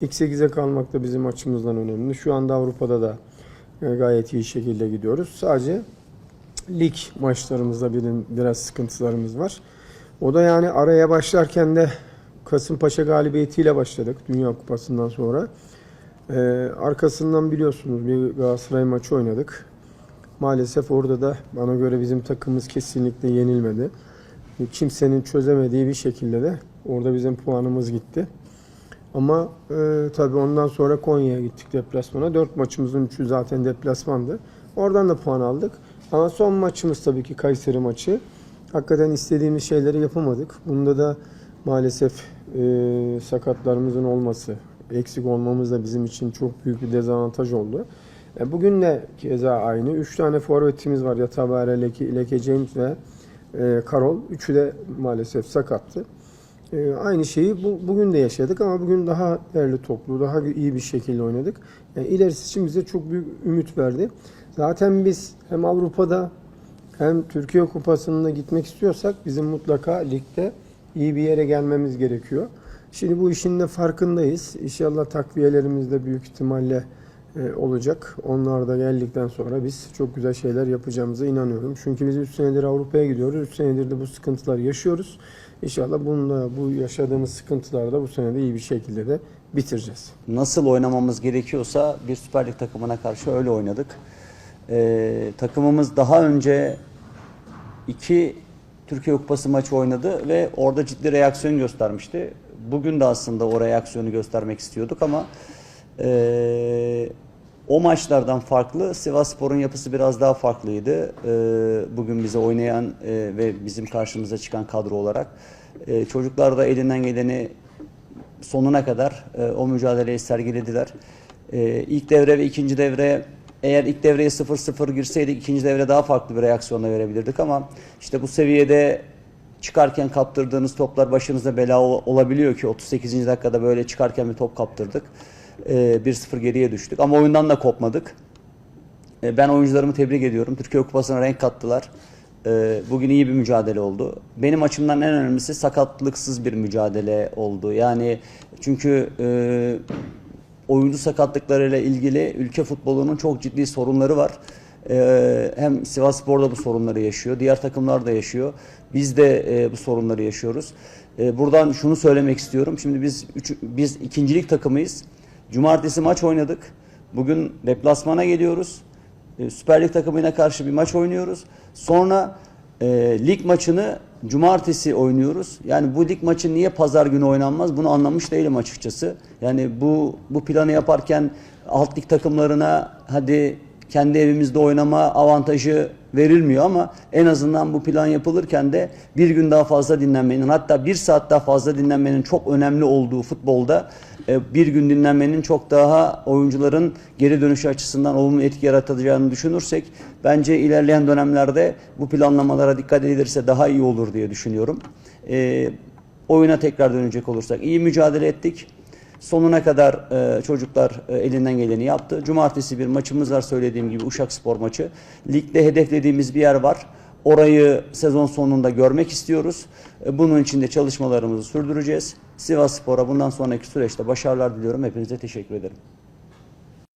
İlk 8'e kalmak da bizim açımızdan önemli. Şu anda Avrupa'da da e, gayet iyi şekilde gidiyoruz. Sadece lig maçlarımızda birin, biraz sıkıntılarımız var. O da yani araya başlarken de Kasımpaşa galibiyetiyle başladık Dünya Kupası'ndan sonra. Ee, arkasından biliyorsunuz bir Galatasaray maçı oynadık. Maalesef orada da bana göre bizim takımımız kesinlikle yenilmedi. Kimsenin çözemediği bir şekilde de orada bizim puanımız gitti. Ama e, tabii ondan sonra Konya'ya gittik deplasmana. Dört maçımızın üçü zaten deplasmandı. Oradan da puan aldık. Ama son maçımız tabii ki Kayseri maçı. Hakikaten istediğimiz şeyleri yapamadık. Bunda da maalesef e, sakatlarımızın olması, eksik olmamız da bizim için çok büyük bir dezavantaj oldu. E, bugün de keza aynı. Üç tane forvetimiz var. Yatabare, Leke, Leke James ve e, Karol. Üçü de maalesef sakattı. E, aynı şeyi bu, bugün de yaşadık ama bugün daha değerli toplu, daha iyi bir şekilde oynadık. Yani ilerisi için bize çok büyük ümit verdi. Zaten biz hem Avrupa'da hem Türkiye Kupası'nda gitmek istiyorsak bizim mutlaka ligde iyi bir yere gelmemiz gerekiyor. Şimdi bu işin de farkındayız. İnşallah takviyelerimiz de büyük ihtimalle olacak. Onlar da geldikten sonra biz çok güzel şeyler yapacağımıza inanıyorum. Çünkü biz 3 senedir Avrupa'ya gidiyoruz. 3 senedir de bu sıkıntıları yaşıyoruz. İnşallah bununla, bu yaşadığımız sıkıntıları da bu sene de iyi bir şekilde de bitireceğiz. nasıl oynamamız gerekiyorsa bir Süper Lig takımına karşı öyle oynadık. Ee, takımımız daha önce iki Türkiye Kupası maçı oynadı ve orada ciddi reaksiyon göstermişti. Bugün de aslında o reaksiyonu göstermek istiyorduk ama ee, o maçlardan farklı Sivasspor'un yapısı biraz daha farklıydı. Ee, bugün bize oynayan e, ve bizim karşımıza çıkan kadro olarak. Ee, çocuklar da elinden geleni sonuna kadar e, o mücadeleyi sergilediler. E, ilk devre ve ikinci devre eğer ilk devreye 0-0 girseydik ikinci devre daha farklı bir reaksiyonla verebilirdik ama işte bu seviyede çıkarken kaptırdığınız toplar başınıza bela ol- olabiliyor ki 38. dakikada böyle çıkarken bir top kaptırdık. E, 1-0 geriye düştük ama oyundan da kopmadık. E, Ben oyuncularımı tebrik ediyorum. Türkiye Kupası'na renk kattılar. E, Bugün iyi bir mücadele oldu. Benim açımdan en önemlisi sakatlıksız bir mücadele oldu. Yani çünkü e, oyuncu sakatlıklarıyla ilgili ülke futbolunun çok ciddi sorunları var. E, Hem Sivasspor'da bu sorunları yaşıyor, diğer takımlar da yaşıyor. Biz de e, bu sorunları yaşıyoruz. E, Buradan şunu söylemek istiyorum. Şimdi biz üç, biz ikincilik takımıyız. Cumartesi maç oynadık. Bugün deplasmana geliyoruz. E, Süper Lig takımına karşı bir maç oynuyoruz. Sonra e, lig maçını cumartesi oynuyoruz. Yani bu lig maçı niye pazar günü oynanmaz bunu anlamış değilim açıkçası. Yani bu bu planı yaparken alt lig takımlarına hadi kendi evimizde oynama avantajı verilmiyor ama en azından bu plan yapılırken de bir gün daha fazla dinlenmenin hatta bir saat daha fazla dinlenmenin çok önemli olduğu futbolda bir gün dinlenmenin çok daha oyuncuların geri dönüşü açısından olumlu etki yaratacağını düşünürsek bence ilerleyen dönemlerde bu planlamalara dikkat edilirse daha iyi olur diye düşünüyorum. E, oyuna tekrar dönecek olursak iyi mücadele ettik. Sonuna kadar e, çocuklar e, elinden geleni yaptı. Cumartesi bir maçımız var söylediğim gibi Uşak Spor maçı. Ligde hedeflediğimiz bir yer var. Orayı sezon sonunda görmek istiyoruz. E, bunun için de çalışmalarımızı sürdüreceğiz. Sivas Spor'a bundan sonraki süreçte başarılar diliyorum. Hepinize teşekkür ederim.